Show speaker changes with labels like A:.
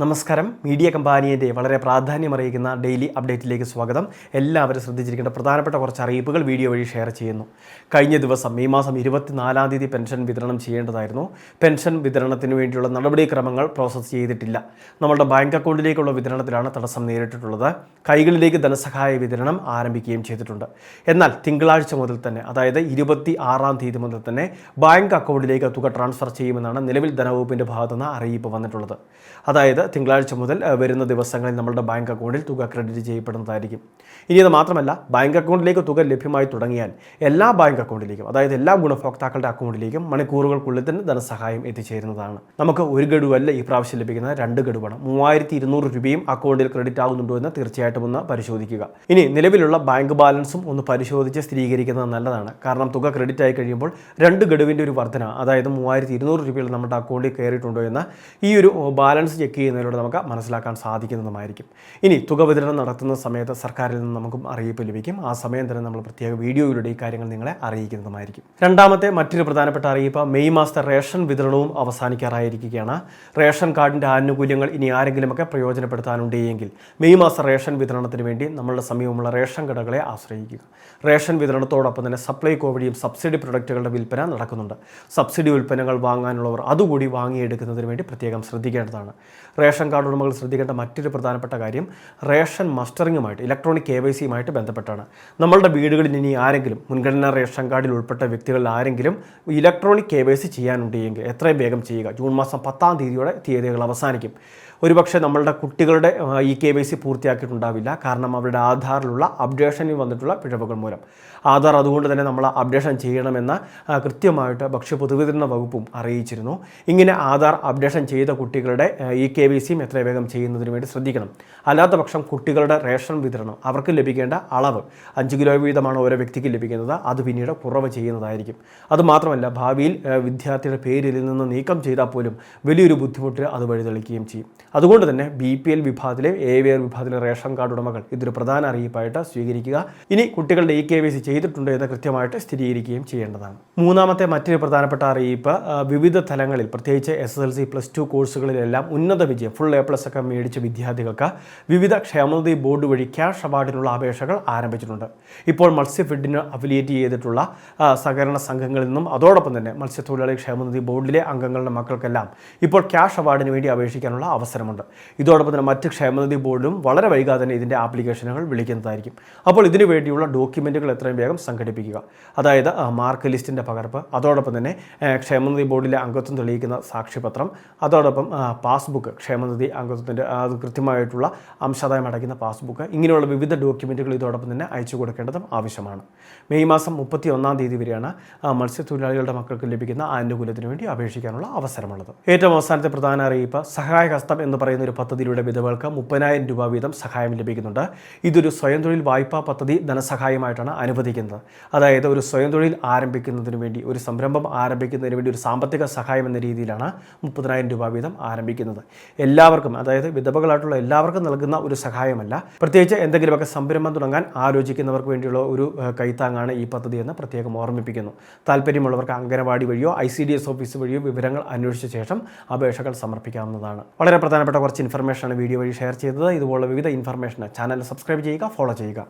A: നമസ്കാരം. മീഡിയ കമ്പാനിയുടെ വളരെ പ്രാധാന്യമറിയിക്കുന്ന ഡെയിലി അപ്ഡേറ്റിലേക്ക് സ്വാഗതം. എല്ലാവരും ശ്രദ്ധിച്ചിരിക്കേണ്ട പ്രധാനപ്പെട്ട കുറച്ച് അറിയിപ്പുകൾ വീഡിയോ വഴി ഷെയർ ചെയ്യുന്നു. കഴിഞ്ഞ ദിവസം ഈ മാസം ഇരുപത്തിനാലാം തീയതി പെൻഷൻ വിതരണം ചെയ്യേണ്ടതായിരുന്നു. പെൻഷൻ വിതരണത്തിന് വേണ്ടിയുള്ള നടപടിക്രമങ്ങൾ പ്രോസസ്സ് ചെയ്തിട്ടില്ല. നമ്മളുടെ ബാങ്ക് അക്കൗണ്ടിലേക്കുള്ള വിതരണത്തിലാണ് തടസ്സം നേരിട്ടിട്ടുള്ളത്. കൈകളിലേക്ക് ധനസഹായ വിതരണം ആരംഭിക്കുകയും ചെയ്തിട്ടുണ്ട്. എന്നാൽ തിങ്കളാഴ്ച മുതൽ തന്നെ അതായത് ഇരുപത്തി ആറാം തീയതി മുതൽ തന്നെ ബാങ്ക് അക്കൗണ്ടിലേക്ക് തുക ട്രാൻസ്ഫർ ചെയ്യുമെന്നാണ് നിലവിൽ ധനവകുപ്പിന്റെ ഭാഗത്തുനിന്ന് അറിയിപ്പ് വന്നിട്ടുള്ളത്. അതായത് തിങ്കളാഴ്ച മുതൽ വരുന്ന ദിവസങ്ങളിൽ നമ്മളുടെ ബാങ്ക് അക്കൗണ്ടിൽ തുക ക്രെഡിറ്റ് ചെയ്യപ്പെടുന്നതായിരിക്കും. ഇനി അത് മാത്രമല്ല ബാങ്ക് അക്കൗണ്ടിലേക്ക് തുക ലഭ്യമായി തുടങ്ങിയാൽ എല്ലാ ബാങ്ക് അക്കൗണ്ടിലേക്കും അതായത് എല്ലാ ഗുണഭോക്താക്കളുടെ അക്കൗണ്ടിലേക്കും മണിക്കൂറുകൾക്കുള്ളിൽ തന്നെ ധനസഹായം എത്തിച്ചേരുന്നതാണ്. നമുക്ക് ഒരു ഗഡുവല്ല ഈ പ്രാവശ്യം ലഭിക്കുന്ന രണ്ട് ഗഡുവാണ്. മൂവായിരത്തി ഇരുന്നൂറ് രൂപയും അക്കൗണ്ടിൽ ക്രെഡിറ്റ് ആകുന്നുണ്ടോ എന്ന് തീർച്ചയായിട്ടും ഒന്ന് പരിശോധിക്കുക. ഇനി നിലവിലുള്ള ബാങ്ക് ബാലൻസും ഒന്ന് പരിശോധിച്ച് സ്ഥിരീകരിക്കുന്നത് നല്ലതാണ്. കാരണം തുക ക്രെഡിറ്റ് ആയി കഴിയുമ്പോൾ രണ്ട് ഗഡുവിന്റെ ഒരു വർധന അതായത് മൂവായിരത്തി ഇരുന്നൂറ് രൂപയിൽ നമ്മുടെ അക്കൗണ്ടിൽ കയറിയിട്ടുണ്ടോ എന്ന ഈ ഒരു ബാലൻസ് ചെക്ക് ചെയ്യുന്നതിലൂടെ നമുക്ക് മനസ്സിലാക്കാൻ സാധിക്കുന്നതുമായിരിക്കും. ഇനി തുക വിതരണം നടത്തുന്ന സമയത്ത് സർക്കാരിൽ നിന്ന് നമുക്കും അറിയിപ്പ് ലഭിക്കും. ആ സമയം തന്നെ നമ്മൾ പ്രത്യേക വീഡിയോയിലൂടെ ഈ കാര്യങ്ങൾ നിങ്ങളെ അറിയിക്കുന്നതുമായിരിക്കും. രണ്ടാമത്തെ മറ്റൊരു പ്രധാനപ്പെട്ട അറിയിപ്പ് മെയ് മാസത്തെ റേഷൻ വിതരണവും അവസാനിക്കാറായിരിക്കുകയാണ്. റേഷൻ കാർഡിന്റെ ആനുകൂല്യങ്ങൾ ഇനി ആരെങ്കിലുമൊക്കെ പ്രയോജനപ്പെടുത്താനുണ്ടെങ്കിൽ മെയ് മാസ റേഷൻ വിതരണത്തിന് വേണ്ടി നമ്മളുടെ സമീപമുള്ള റേഷൻ കടകളെ ആശ്രയിക്കുക. റേഷൻ വിതരണത്തോടൊപ്പം തന്നെ സപ്ലൈകോ വഴിയും സബ്സിഡി പ്രൊഡക്റ്റുകളുടെ വിൽപ്പന നടക്കുന്നുണ്ട്. സബ്സിഡി ഉൽപ്പന്നങ്ങൾ വാങ്ങാനുള്ളവർ അതുകൂടി വാങ്ങിയെടുക്കുന്നതിന് വേണ്ടി പ്രത്യേകം ശ്രദ്ധിക്കേണ്ടതാണ്. റേഷൻ കാർഡ് ഉടമകൾ ശ്രദ്ധിക്കേണ്ട മറ്റൊരു പ്രധാനപ്പെട്ട കാര്യം റേഷൻ മസ്റ്ററിങ്ങുമായിട്ട് ഇലക്ട്രോണിക് കെ വൈ സിയുമായിട്ട് ബന്ധപ്പെട്ടാണ്. നമ്മളുടെ വീടുകളിൽ ഇനി ആരെങ്കിലും മുൻഗണനാ റേഷൻ കാർഡിൽ ഉൾപ്പെട്ട വ്യക്തികളിൽ ആരെങ്കിലും ഇലക്ട്രോണിക് കെ വൈ സി ചെയ്യാനുണ്ടെങ്കിൽ എത്രയും വേഗം ചെയ്യുക. ജൂൺ മാസം പത്താം തീയതിയോടെ തീയതികൾ അവസാനിക്കും. ഒരുപക്ഷെ നമ്മളുടെ കുട്ടികളുടെ ഈ കെ വൈ സി പൂർത്തിയാക്കിയിട്ടുണ്ടാവില്ല. കാരണം അവരുടെ ആധാറിലുള്ള അപ്ഡേഷനിൽ വന്നിട്ടുള്ള പിഴവുകൾ മൂലം. ആധാർ അതുകൊണ്ട് തന്നെ നമ്മൾ അപ്ഡേഷൻ ചെയ്യണമെന്ന് കൃത്യമായിട്ട് ഭക്ഷ്യ പൊതുവിതരണ വകുപ്പും അറിയിച്ചിരുന്നു. ഇങ്ങനെ ആധാർ അപ്ഡേഷൻ ചെയ്ത കുട്ടികളുടെ ഈ കെ വൈ സിയും എത്രയും വേഗം ചെയ്യുന്നതിന് വേണ്ടി ശ്രദ്ധിക്കണം. അല്ലാത്ത പക്ഷം കുട്ടികളുടെ റേഷൻ വിതരണം അവർക്ക് ലഭിക്കേണ്ട അളവ് അഞ്ച് കിലോ വീതമാണ് ഓരോ വ്യക്തിക്ക് ലഭിക്കുന്നത് അത് പിന്നീട് കുറവ് ചെയ്യുന്നതായിരിക്കും. അതുമാത്രമല്ല ഭാവിയിൽ വിദ്യാർത്ഥിയുടെ പേരിൽ നിന്ന് നീക്കം ചെയ്താൽ പോലും വലിയൊരു ബുദ്ധിമുട്ട് അത് വഴിതെളിക്കുകയും ചെയ്യും. അതുകൊണ്ട് തന്നെ ബി പി എൽ വിഭാഗത്തിലെ എ വി ആർ വിഭാഗത്തിലെ റേഷൻ കാർഡ് ഉടമകൾ ഇതൊരു പ്രധാന അറിയിപ്പായിട്ട് സ്വീകരിക്കുക. ഇനി കുട്ടികളുടെ ഇ കെ വി സി ചെയ്തിട്ടുണ്ടോ എന്ന് കൃത്യമായിട്ട് സ്ഥിരീകരിക്കുകയും ചെയ്യേണ്ടതാണ്. മൂന്നാമത്തെ മറ്റൊരു പ്രധാനപ്പെട്ട അറിയിപ്പ് വിവിധ തലങ്ങളിൽ പ്രത്യേകിച്ച് S S L C plus two കോഴ്സുകളിലെല്ലാം ഉന്നത വിജയം ഫുൾ എ പ്ലസ് ഒക്കെ മേടിച്ച വിദ്യാർത്ഥികൾക്ക് വിവിധ ക്ഷേമനിധി ബോർഡ് വഴി ക്യാഷ് അവാർഡിനുള്ള അപേക്ഷകൾ ആരംഭിച്ചിട്ടുണ്ട്. ഇപ്പോൾ മത്സ്യഫെഡിന് അഫിലിയേറ്റ് ചെയ്തിട്ടുള്ള സഹകരണ സംഘങ്ങളിൽ നിന്നും അതോടൊപ്പം തന്നെ മത്സ്യത്തൊഴിലാളി ക്ഷേമനിധി ബോർഡിലെ അംഗങ്ങളുടെ മക്കൾക്കെല്ലാം ഇപ്പോൾ ക്യാഷ് അവാർഡിന് വേണ്ടി അപേക്ഷിക്കാനുള്ള അവസരമുണ്ട്. ഇതോടൊപ്പം തന്നെ മറ്റ് ക്ഷേമനിധി ബോർഡിലും വളരെ വൈകാതെ തന്നെ ഇതിന്റെ ആപ്ലിക്കേഷനുകൾ വിളിക്കുന്നതായിരിക്കും. അപ്പോൾ ഇതിനു വേണ്ടിയുള്ള ഡോക്യുമെന്റുകൾ എത്രയും വേഗം സംഘടിപ്പിക്കുക. അതായത് മാർക്ക് ലിസ്റ്റിന്റെ പകർപ്പ് അതോടൊപ്പം തന്നെ ക്ഷേമനിധി ബോർഡിലെ അംഗത്വം തെളിയിക്കുന്ന സാക്ഷ്യപത്രം അതോടൊപ്പം പാസ്ബുക്ക് ക്ഷേമനിധി അംഗത്വത്തിന്റെ അത് കൃത്യമായിട്ടുള്ള അംശാദായം അടയ്ക്കുന്ന പാസ്ബുക്ക് ഇങ്ങനെയുള്ള വിവിധ ഡോക്യുമെന്റുകൾ ഇതോടൊപ്പം തന്നെ അയച്ചു കൊടുക്കേണ്ടതും ആവശ്യമാണ്. മെയ് മാസം മുപ്പത്തി ഒന്നാം തീയതി വരെയാണ് മത്സ്യത്തൊഴിലാളികളുടെ മക്കൾക്ക് ലഭിക്കുന്ന ആനുകൂല്യത്തിന് വേണ്ടി അപേക്ഷിക്കാനുള്ള അവസരമുള്ളത്. ഏറ്റവും അവസാനത്തെ പ്രധാന അറിയിപ്പ് സഹായ ഹസ്തം എന്ന് പറയുന്ന ഒരു പദ്ധതിയിലൂടെ വിധവകൾക്ക് മുപ്പതിനായിരം രൂപ വീതം സഹായം ലഭിക്കുന്നുണ്ട്. ഇതൊരു സ്വയം തൊഴിൽ വായ്പാ പദ്ധതി ധനസഹായമായിട്ടാണ് അനുവദിക്കുന്നത്. അതായത് ഒരു സ്വയം തൊഴിൽ ആരംഭിക്കുന്നതിന് വേണ്ടി ഒരു സംരംഭം ആരംഭിക്കുന്നതിന് വേണ്ടി ഒരു സാമ്പത്തിക സഹായം എന്ന രീതിയിലാണ് മുപ്പതിനായിരം രൂപ വീതം ആരംഭിക്കുന്നത്. എല്ലാവർക്കും അതായത് വിധവകളായിട്ടുള്ള എല്ലാവർക്കും നൽകുന്ന ഒരു സഹായമല്ല. പ്രത്യേകിച്ച് എന്തെങ്കിലുമൊക്കെ സംരംഭം തുടങ്ങാൻ ആലോചിക്കുന്നവർക്ക് വേണ്ടിയുള്ള ഒരു കൈത്താങ്ങാണ് ഈ പദ്ധതി എന്ന് പ്രത്യേകം ഓർമ്മിപ്പിക്കുന്നു. താല്പര്യമുള്ളവർക്ക് അംഗനവാടി വഴിയോ I C D S office വഴിയോ വിവരങ്ങൾ അന്വേഷിച്ച ശേഷം അപേക്ഷകൾ സമർപ്പിക്കാവുന്നതാണ്. വളരെ പ്രധാനപ്പെട്ട കുറച്ച് ഇൻഫർമേഷനാണ് വീഡിയോ വഴി ഷെയർ ചെയ്തത്. ഇതുപോലുള്ള വിവിധ ഇൻഫർമേഷൻ ചാനൽ സബ്സ്ക്രൈബ് ചെയ്യുക ഫോളോ ചെയ്യുക.